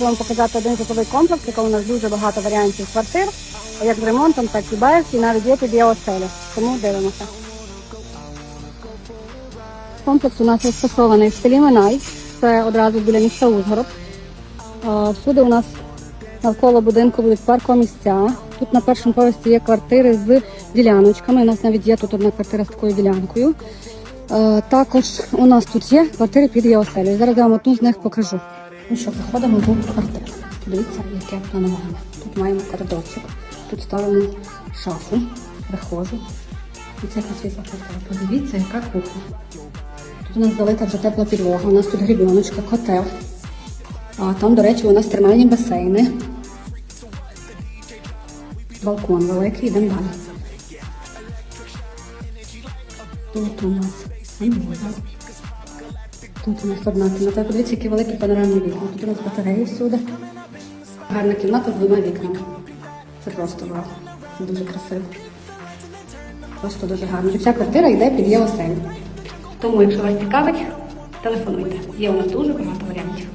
хочу вам показати один житловий комплекс, який у нас дуже багато варіантів квартир, як з ремонтом, так і без, і навіть є під оселі. Тому дивимося. Комплекс у нас розташований в селі Минай, це одразу біля міста Ужгород. А, Всюди у нас навколо будинку будуть паркомісця. Тут на першому поверсі є квартири з діляночками. У нас навіть є тут одна квартира з такою ділянкою. Також у нас тут є квартири під єоселю. Зараз я вам одну з них покажу. Ну що, заходимо в квартиру. Дивіться, яке планування. Тут маємо коридорчик, тут ставимо шафу, прихожу. І це яка світла квартира. Подивіться, яка кухня. Тут у нас залита вже тепла підлога, у нас тут грібіночка, котел. А там, до речі, у нас термальні басейни. Балкон великий, йдемо далі. Тут у нас санвузол. Тут у нас одна кімната. Подивіться, які великі панорамні вікна. Тут у нас батареї всюди. Гарна кімната з двома вікнами. Це просто вау. Це дуже красиво. Просто дуже гарно. Вся квартира йде під євосель. Тому, якщо вас цікавить, телефонуйте. Є у нас дуже багато варіантів.